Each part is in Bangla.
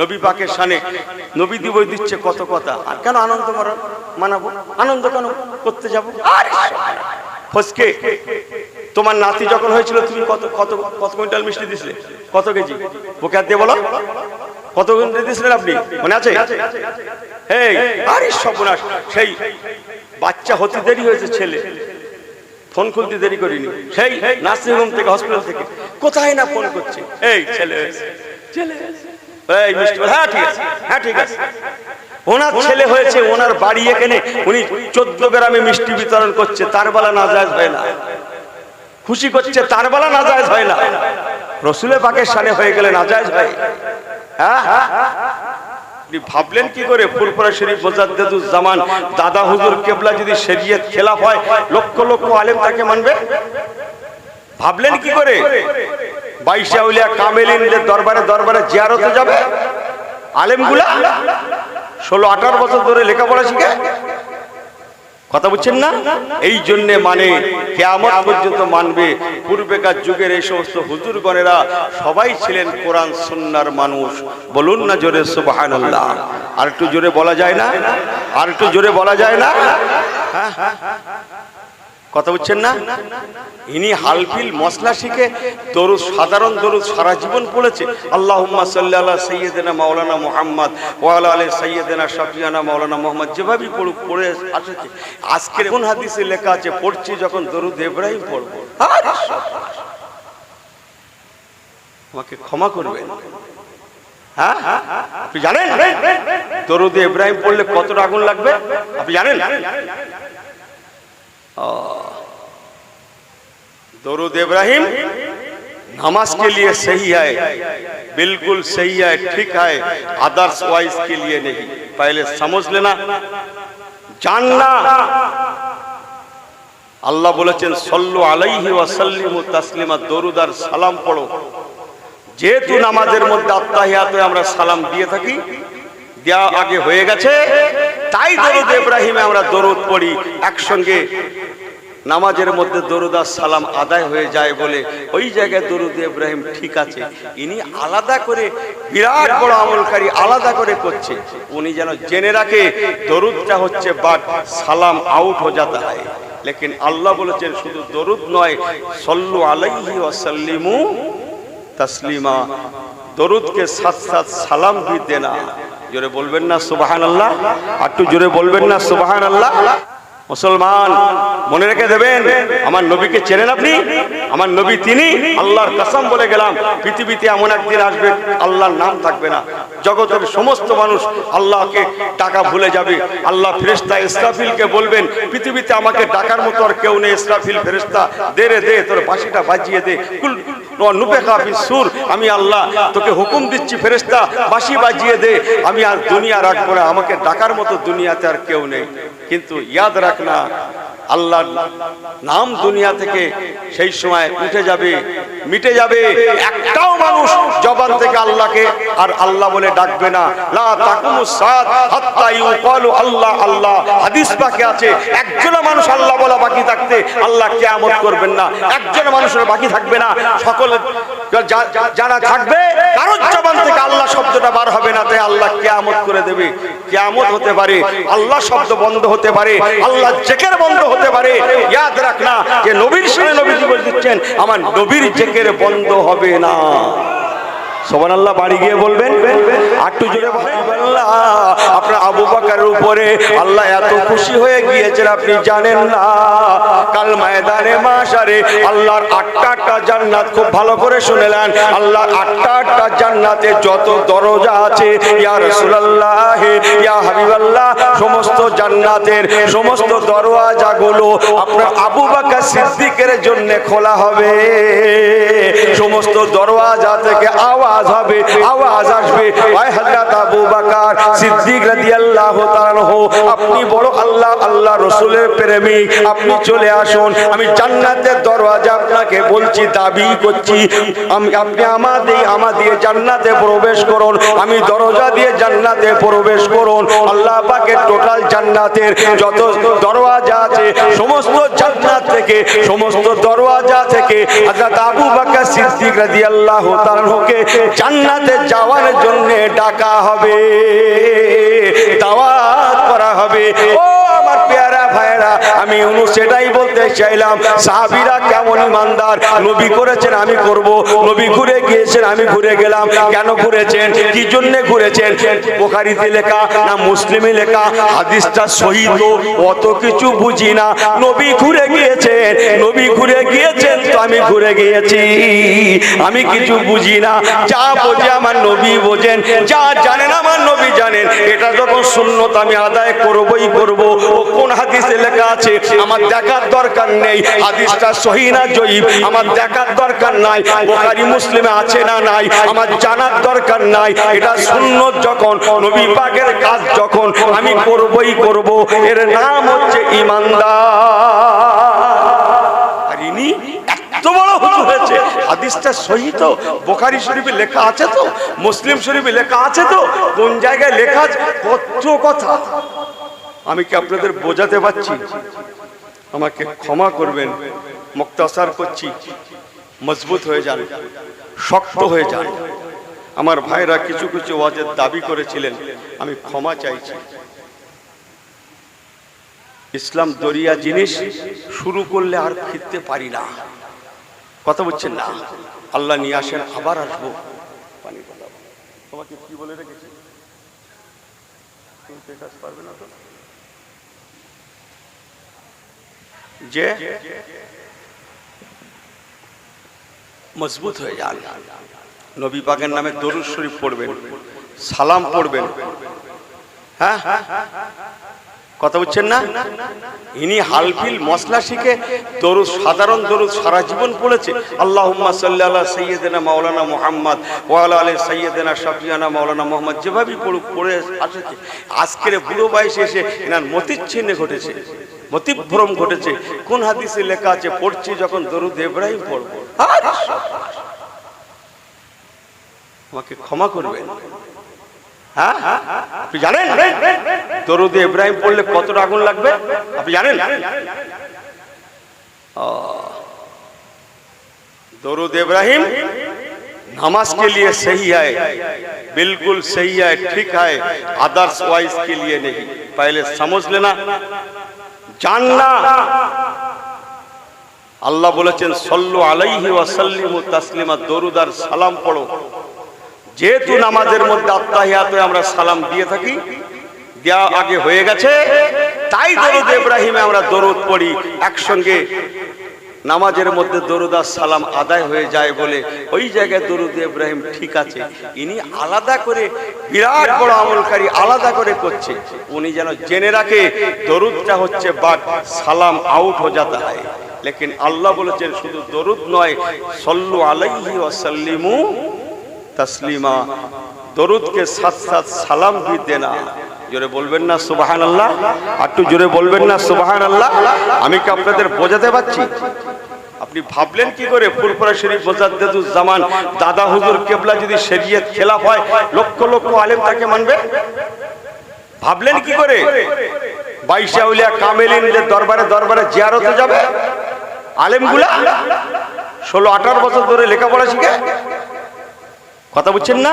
নবী পাকের সানে নবী দিব দিচ্ছে কত কথা। আর কেন আনন্দ মানাবো? আনন্দ কেন করতে যাব? ফসকে, তোমার নাতি যখন হয়েছিল, তুমি কত কত কত কুইন্টাল মিষ্টি দিছিলে? কত কেজি? ওকে আর দিয়ে বলো। কত কুইন্টাল দিয়েছিলেন আপনি? মনে আছে? এই, আরে সর্বনাশ। সেই বাচ্চা হতে দেরি হয়েছে, ছেলে। ফোন খুলতে দেরি করিনি। সেই নার্সিং হোম থেকে, হসপিটাল থেকে। কোথায় না ফোন করছে? এই, ছেলে। ছেলে। এই মিষ্টি হ্যাঁ ঠিক আছে। হ্যাঁ ঠিক আছে। ওনার ছেলে হয়েছে ওনার বাড়ি এখানে। উনি চোদ্দ গ্রামে মিষ্টি বিতরণ করছে তার বেলা নাজায়জ হয় না। খুশি করছে তার বেলা নাজায়জ হয় না। রসুলের পাকের সানে হয়ে গেলে নাজায়জ হয়। হ্যাঁ? ভাবলেন কি করে? ফুরফুরা শরীফ জামান দাদা হুজুর কেবলা যদি শরীয়ত খেলাফ হয় লক্ষ লক্ষ আলেম তাকে মানবে? ভাবলেন কি করে? বাইশা কামেলিনদের দরবারে দরবারে জিয়ারতে যাবে। আলেমগুলা ষোলো, আঠারো বছর ধরে লেখাপড়া শিখে। কথা বুঝছেন না? এই জন্যে মানে কেয়ামত পর্যন্ত মানবে, পূর্বেকার যুগের এই সমস্ত হুজুরগণেরা সবাই ছিলেন কোরআন সুন্নার মানুষ। বলুন না জোরে সুবাহান আর একটু জোরে বলা যায় না? আর একটু জোরে বলা যায় না? হ্যাঁ হ্যাঁ? কথা বুঝছেন না? ইনি হালফিল মশলা শিখে দরুদ, সাধারণ দরুদ সারা জীবন পড়েছে আল্লাহ সাল্লাহ সৈয়দেনা মাওলানা মোহাম্মদ ওয়ালা আলী সৈয়দেনা শফিয়ানা মাওলানা মোহাম্মদ। যেভাবেই পড়ু পড়ে আসেছে আজকের কোন হাদিসে লেখা আছে, পড়ছি যখন দরুদ ইব্রাহিম পড়ব। আমাকে ক্ষমা করবেন। হ্যাঁ? আপনি জানেন? ইব্রাহিম পড়লে কতটা আগুন লাগবে? আপনি জানেন? दरुद इब्राहिम नमाज के लिए सही है बिल्कुल सही है ठीक है अदर्स वाइज के लिए नहीं पहले समझ लेना जानना আল্লাহ বলেছেন সল্লু আলাইহি ওয়াসাল্লিমু তাসলিমা দরুদ আর সালাম পড়ো যেহেতু নামাজের মধ্যে আত্মাহিয়াতে আমরা সালাম দিয়ে থাকি দেওয়া আগে হয়ে গেছে তাই দরুদ ইব্রাহিমে আমরা দরুদ পড়ি একসঙ্গে নামাজের মধ্যে দরুদা সালাম আদায় হয়ে যায় বলে ওই জায়গায় দরুদ ইব্রাহিম ঠিক আছে। ইনি আলাদা করে বিরাট বড় আমলকারী আলাদা করে করছে। উনি যেন জেনে রাখে দরুদটা হচ্ছে বাট সালাম আউট হয়ে যাতা হয়। লেকিন আল্লাহ বলেছেন শুধু দরুদ নয়, সল্লু আলাইহি ওয়াসাল্লিমু তসলিমা। দরুদকে সাথ সাথ সালাম भी দেনা। জোরে বলবেন না সুবাহান আল্লাহ একটু জোরে বলবেন না সুবাহান আল্লাহ মুসলমান, মনে রেখে দেবেন, আমার নবীকে চেনেন আপনি? আমার নবী তিনি, আল্লাহর কসম বলে গেলাম, পৃথিবীতে এমন একদিন আসবে, আল্লাহর নাম থাকবে না। জগতের সমস্ত মানুষ আল্লাহকে টাকা ভুলে যাবে। আল্লাহ ফেরেস্তা ইসরাফিলকে বলবেন, পৃথিবীতে আমাকে ডাকার মতো আর কেউ নেই, ইসরাফিল ফেরেস্তা দে রে, দে, তোর বাঁশিটা বাজিয়ে দে। সুর। আমি আল্লাহ তোকে হুকুম দিচ্ছি ফেরেস্তা বাঁশি বাজিয়ে দে। আমি আর দুনিয়া রাখব না, আমাকে ডাকার মতো দুনিয়াতে আর কেউ নেই। কিন্তু ইয়াদ রাখ না আল্লাহ নাম দুনিয়া থেকে সেই সময় উঠে যাবে, মিটে যাবে। একটাও মানুষ জবান থেকে আল্লাহকে আর আল্লাহ বলে ডাকবে না। আল্লাহ আল্লাহ। হাদিস পাকে আছে একজন মানুষ আল্লাহ বলা বাকি থাকতে আল্লাহ কিয়ামত করবেন না। একজন মানুষের বাকি থাকবে না। সকল যারা থাকবে, কারোর জবান থেকে আল্লাহ শব্দটা বার হবে না, তাই আল্লাহ কিয়ামত করে দেবে। কিয়ামত হতে পারে, আল্লাহ শব্দ বন্ধ হতে পারে। আল্লাহ জেকের বন্ধ হতে পারে। ইয়াদ রাখ না যে নবীর শুনে নবীজি বলে দিচ্ছেন, আমার নবীর জেকের বন্ধ হবে না। সবান আল্লাহ বাড়ি গিয়ে বলবেন? আপনার আবু বাকারের উপরে আল্লাহ এত খুশি হয়ে গিয়েছেন, আপনি জানেন না। কাল ময়দানে মাসারে আল্লাহর আটটা আটটা জান্নাত খুব ভালো করে শুনেলেন। আল্লাহর আটটা আটটা জান্নাতে যত দরজা আছে, ইয়া রাসূলুল্লাহ, ইয়া হাবিবাল্লাহ, সমস্ত জান্নাতের সমস্ত দরওয়াজাগুলো আপনার আবু বাকর সিদ্দিকের জন্য খোলা হবে। সমস্ত দরওয়াজা থেকে আওয়াজ হবে, আওয়াজ আসবে। হযরত আবু বাকার সিদ্দিক রাদিয়াল্লাহু তাআলা আপনি বড় আল্লাহ আল্লাহ রসুলের প্রেমিক, আপনি চলে আসুন, আমি জান্নাতের দরওয়াজা আপনাকে বলছি, দাবি করছি, আমি, আপনি আমাদের আমাদের জান্নাতে প্রবেশ করুন, আমি দরজা দিয়ে জান্নাতে প্রবেশ করুন, আল্লাহ পাকের টোটাল জান্নাতের যত দরওয়াজা আছে, সমস্ত জান্নাত থেকে, সমস্ত দরওয়াজা থেকে হযরত আবু বকর সিদ্দিক রাদিয়াল্লাহু তাআলাকে জান্নাতে যাওয়ার জন্য ডাকা হবে দাওয়াত করা হবে। ও আমি উনি সেটাই বলতে চাইলাম। সাহাবীরা কেমন ইমানদার? নবী করেছেন, আমি করব। নবী ঘুরে গিয়েছেন, আমি ঘুরে গেলাম। কেন ঘুরেছেন? কি জন্য ঘুরেছেন? বুখারীতে লেখা, না মুসলিমে লেখা, হাদিসটা সহি তো, অত কিছু বুঝি না। নবী ঘুরে গিয়েছেন, নবী ঘুরে গিয়েছেন তো আমি ঘুরে গিয়েছি। আমি কিছু বুঝি না। যা বোঝে আমার নবী বোঝেন, যা জানেন আমার নবী জানেন। এটা যখন সুন্নত আমি আদায় করবই করব। কোন হাদিসে লেখা আছে, আমার দেখার দরকার নেই। হাদিসটা সহি না জয়ীব, আমার দেখার দরকার নাই। বোখারি মুসলিমে আছে না নাই, আমার জানার দরকার নাই। এটা সুন্নত যখন, নবী পাকের কাজ যখন আমি করবই করব, এর নাম হচ্ছে ইমানদার। আর ইনি এত বড় হুজুর হয়েছে। বোখারি শরীফে লেখা আছে তো, মুসলিম শরীফে লেখা আছে তো, কোন জায়গায় লেখা কত কথা। আমি কি আপনাদের বোঝাতে পারছি? আমাকে ক্ষমা করবেন, মুক্তাসার করছি। মজবুত হয়ে যান, শক্ত হয়ে যান। আমার ভাইরা কিছু কিছু ওয়াজের দাবি করেছিলেন, আমি ক্ষমা চাইছি। ইসলাম দরিয়া জিনিস শুরু করলে আর ফিরতে পারি না। কথা বলছেন না? আল্লাহ নিয়ে আসেন, আবার আসব। পানি। তোমাকে কি বলে রেখেছি? তুমি পারবে না তো? যে মজবুত হয়ে যান। নবী পাকের নামে দরুদ শরীফ পড়বেন সালাম পড়বেন। হ্যাঁ? কথা বলছেন না? ইনি হালফিল মশলা শিখে দরুদ, সাধারণ দরুদ সারা জীবন পড়েছে। আল্লাহুম্মা সাল্লি আলা সাইয়্যিদিনা মাওলানা মুহাম্মদ ওয়া আলা আলি সাইয়্যিদিনা শাফিয়ানা মাওলানা মুহাম্মদ যেভাবেই পড়ুক, পড়ে আসেছে। আজকের বুড়ো বয়সে এসে এনার মতিচ্ছিন্ন ঘটেছে, মতিভ্রম ঘটেছে। কোন হাদিসে লেখা আছে, পড়ছি যখন দরুদ ইব্রাহিম পড়ব। আমাকে ক্ষমা করবেন। হ্যাঁ আপনি জানেন দরুদে ইব্রাহিম পড়লে কতটা আগুন লাগবে আপনি জানেন ও, दरूद इब्राहिम नमाज के लिए सही है बिल्कुल सही है ठीक है अदर्स वाइज के लिए नहीं पहले समझ लेना जानना আল্লাহ বলেছেন সল্লু আলাইহি ওয়াসাল্লিমু তাসলিমা দরুদ আর সালাম পড়ো যেহেতু নামাজের মধ্যে আত্মাহিয়াতে আমরা সালাম দিয়ে থাকি দেওয়া আগে হয়ে গেছে তাই দরুদ ইব্রাহিমে আমরা দরুদ পড়ি একসঙ্গে নামাজের মধ্যে দরুদ আর সালাম আদায় হয়ে যায় বলে ওই জায়গায় দরুদ ইব্রাহিম ঠিক আছে ইনি আলাদা করে বিরাট বড় আমলকারী আলাদা করে করছে উনি যেন জেনে রাখে দরুদটা হচ্ছে বাদ সালাম আউট হয়ে যাতা হয়। লেকিন আল্লাহ বলেছেন শুধু দরুদ নয় সল্লু আলাইহি ওয়াসাল্লিমু তসলিমা, দরুদকে সাথ সাথ সালাম भी দেনা। জোরে বলবেন না সুবাহান আল্লাহ একটু জোরে বলবেন না সুবাহান আল্লাহ আমি কি আপনাদের বোঝাতে পারছি? আপনি ভাবলেন কি করে? ফুরফুরা শরীফ মোজাদ্দেদুজ জামান, দাদা হুজুর কেবলা যদি শরীয়ত খেলাফ হয়, লক্ষ লক্ষ আলেম তাকে মানবে? ভাবলেন কি করে? বাইশা উলিয়া কামেলিনদের দরবারে দরবারে জিয়ারতে যাবে? আলেমগুলা? ষোলো, আঠারো বছর ধরে লেখাপড়া শিখে? কথা বুঝছেন না?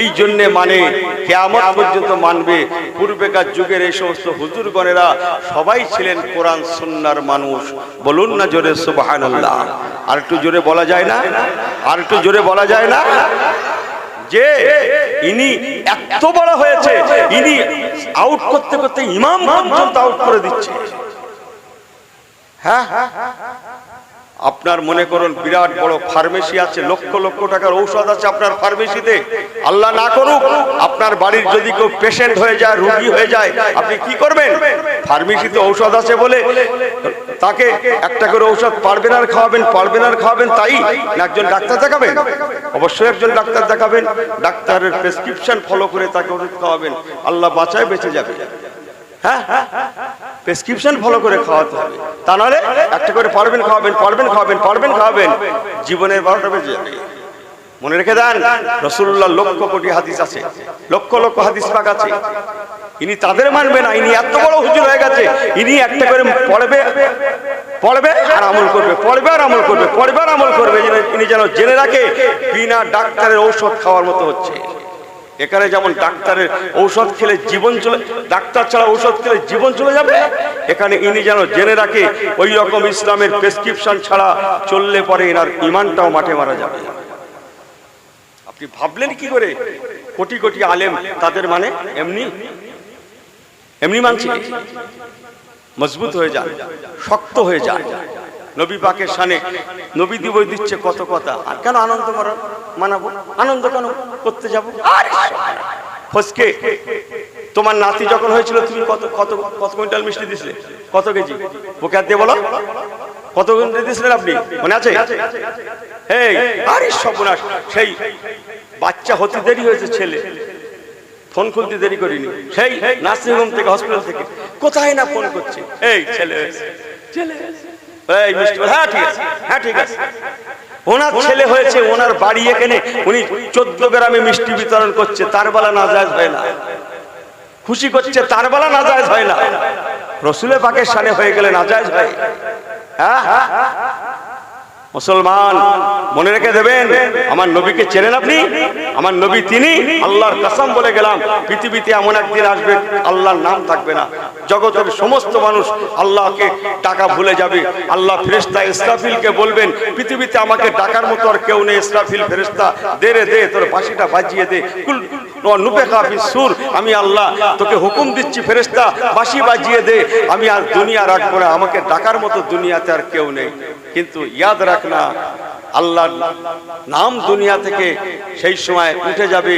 এই জন্য মানে কেয়ামত পর্যন্ত মানবে। পূর্বেকার যুগের এই সমস্ত হুজুরগণেরা সবাই ছিলেন কোরআন সুন্নার মানুষ। বলুন না জোরে সুবাহান আল্লাহ আর একটু জোরে বলা যায় না? আর একটু জোরে বলা যায় না? যে ইনি এত বড় হয়েছে, ইনি আউট করতে করতে ইমাম আউট করে দিচ্ছে। হ্যাঁ? আপনার মনে করুন বিরাট বড় ফার্মেসি আছে, লক্ষ লক্ষ টাকার ঔষধ আছে আপনার ফার্মেসিতে আল্লাহ না করুক, আপনার বাড়ির যদি কেউ পেশেন্ট হয়ে যায়, রুগী হয়ে যায়, আপনি কি করবেন? ফার্মেসিতে ঔষধ আছে বলে তাকে একটা করে ঔষধ পারবেন আর খাওয়াবেন পারবেন আর খাওয়াবেন তাই? একজন ডাক্তার দেখাবেন? অবশ্যই একজন ডাক্তার দেখাবেন। ডাক্তারের প্রেসক্রিপশন ফলো করে তাকে ওষুধ খাওয়াবেন। আল্লাহ বাঁচায় বেঁচে যাবে। হ্যাঁ? প্রেসক্রিপশন ফলো করে খাওয়াতে হবে। তা নাহলে একটা করে পারবেন খাওয়াবেন পারবেন খাওয়াবেন পারবেন খাওয়াবেন। জীবনের বারোটা বেজে যাবে। মনে রেখে দেন রসুল্লাহ লক্ষ কোটি হাদিস আছে, লক্ষ লক্ষ হাদিস পাক আছে। ইনি তাদের মানবে না, ইনি এত বড় হুজুর হয়ে গেছে, ইনি একটা করে পড়বে পড়বে আর আমল করবে, পড়বে আর আমল করবে, পড়বে আর আমল করবে। ইনি যেন জেনে রাখে, বিনা ডাক্তারের ঔষধ খাওয়ার মতো হচ্ছে। এখানে যেমন ডাক্তারের ঔষধ খেলে জীবন চলে, ডাক্তার ছাড়া ঔষধ খেলে জীবন চলে যাবে এখানে ইনি যেন জেনে রাখে, ওই রকম ইসলামের প্রেসক্রিপশন ছাড়া চললে পরে এনার ইমানটাও মাঠে মারা যাবে। আপনি ভাবলেন কি করে? কোটি কোটি আলেম তাদের মানে এমনি? এমনি মানছি? মজবুত হয়ে যান, শক্ত হয়ে যান। নবী পাকের সানে নবী দিব দিচ্ছে কত কথা। আর কেন আনন্দ মানাবো? আনন্দ কেন করতে যাব? ফসকে, তোমার নাতি যখন হয়েছিল, তুমি কত কত কত কুইন্টাল মিষ্টি দিছিলে? কত কেজি? হাত দিয়ে বলো। কত কুইন্টাল দিছিলেন আপনি? মনে আছে? এই, আরে সর্বনাশ। সেই বাচ্চা হতে দেরি হয়েছে ছেলে। ফোন খুলতে দেরি করিনি। সেই নার্সিং হোম থেকে, হসপিটাল থেকে। কোথায় না ফোন করছে? এই ছেলে। ছেলে। এই মিষ্টি হ্যাঁ ঠিক আছে হ্যাঁ ঠিক আছে। ওনার ছেলে হয়েছে, ওনার বাড়ি এখানে, উনি চোদ্দ গ্রামে মিষ্টি বিতরণ করছে, তার বেলা নাজায়জ হয় না। খুশি করছে, তার বেলা নাজায়জ হয় না। রসুলের পাকের সানে হয়ে গেলে নাজায়জ হয় হ্যাঁ। হ্যাঁ? মুসলমান, মনে রেখে দেবেন, আমার নবীকে চেনেন আপনি? আমার নবী তিনি, আল্লাহর কসম বলে গেলাম, পৃথিবীতে এমন একদিন আসবে, আল্লাহর নাম থাকবে না। জগতের সমস্ত মানুষ আল্লাহকে টাকা ভুলে যাবে। আল্লাহ ফেরেস্তা ইসরাফিলকে বলবেন, পৃথিবীতে আমাকে ডাকার মতো আর কেউ নেই ইসরাফিল ফেরেস্তা দে দে, তোর বাঁশিটা বাজিয়ে দে। কুল সুর, আমি আল্লাহ, তোকে হুকুম দিচ্ছি ফেরেস্তা বাসি বাজিয়ে দে। আমি আর দুনিয়া রাখব না, আমাকে ডাকার মতো দুনিয়াতে আর কেউ নেই। কিন্তু ইয়াদ রাখ না আল্লাহর নাম দুনিয়া থেকে সেই সময় উঠে যাবে,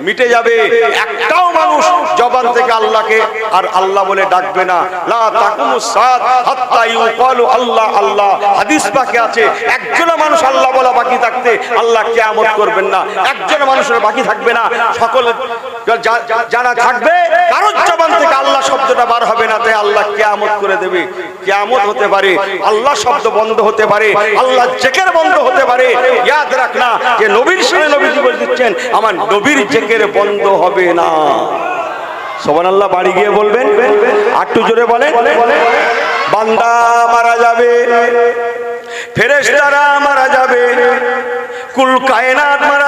মিটে যাবে। একটাও মানুষ জবান থেকে আল্লাহকে আর আল্লাহ বলে ডাকবে না। আল্লাহ আল্লাহ। হাদিস পাকে আছে একজন মানুষ আল্লাহ বলা বাকি থাকতে আল্লাহ কিয়ামত করবেন না। একজন মানুষের বাকি থাকবে না। সকল যা- যা- যারা থাকবে শব্দটা বার হবে না, তাই আল্লাহ কিয়ামত করে দেবে। কিয়ামত হতে পারে, আল্লাহ শব্দ বন্ধ হতে পারে, আল্লাহ জেকের বন্ধ হতে পারে। ইয়াদ রাখ না যে নবীর সামনে নবীজি বলে দিচ্ছেন, আমার নবীর জেকের বন্ধ হবে না। সোবান আল্লাহ বাড়ি গিয়ে বলবেন? আটটু জোরে বলেন। বান্দা মারা যাবে, ফেরেশতারা মারা যাবে, কুল কায়নাত মারা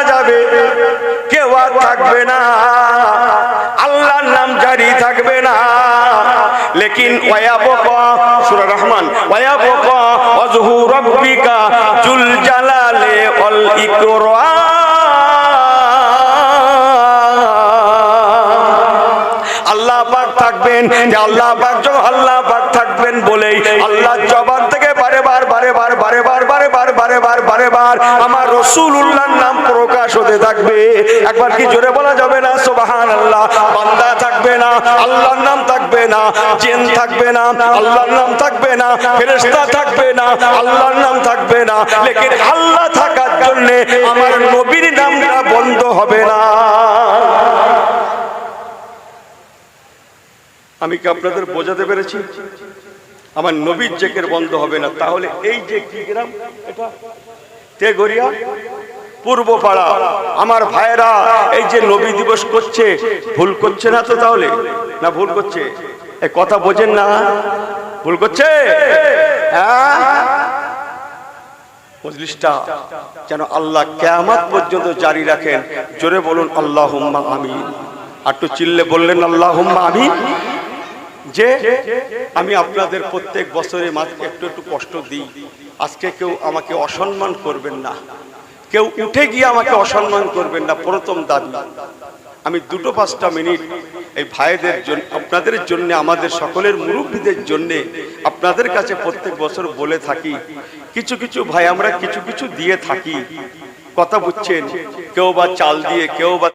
আল্লাহ পাক থাকবেন আল্লাহ পাক যখন আল্লাহ পাক থাকবেন বলেই আল্লাহ জবান থেকে বারে বার বারে বার বারে বার বারে বার বারে বার বারে বার আমার রসুলুল্লাহর নাম প্রকাশ হতে থাকবে। একবার কি জোরে বলা যাবে না? সুবহান আল্লাহ বান্দা থাকবে না, আল্লাহর নাম থাকবে না, জেন থাকবে না, আল্লাহর নাম থাকবে না, ফেরেশতা থাকবে না, আল্লাহর নাম থাকবে না। লেকিন আল্লাহ থাকার জন্য আমার নবীর নামটা বন্ধ হবে না। আমি কি আপনাদের বোঝাতে পেরেছি? আমার নবীর জেকের বন্ধ হবে না। তাহলে এই যে কি গ্রাম, এটা তেগরিয়া পূর্ব পাড়া। আমার ভাইরা এই যে নবী দিবস করছে, ভুল করছে না তো তাহলে? না ভুল করছে? এ কথা বোঝেন না। ভুল করছে? হ্যাঁ? যেন আল্লাহ কেয়ামত পর্যন্ত জারি রাখেন। জোরে বলুন আল্লাহ আমিন। আর একটু চিল্লে বললেন আল্লাহ আমিন। যে আমি আপনাদের প্রত্যেক বছরে মাঝে একটু একটু কষ্ট দিই। আজকে কেউ আমাকে অসম্মান করবেন না। কেউ উঠে গিয়ে আমাকে অসম্মান করবেন না, প্রথম দাবি। আমি দুটো পাঁচটা মিনিট এই ভাইদের জন্য আপনাদের জন্য, আমাদের সকলের মুরব্বীদের জন্য আপনাদের কাছে প্রত্যেক বছর বলে থাকি। কিছু কিছু ভাই আমরা কিছু কিছু দিয়ে থাকি। কথা বুঝছেন? কেউ বা চাল দিয়ে, কেউ বা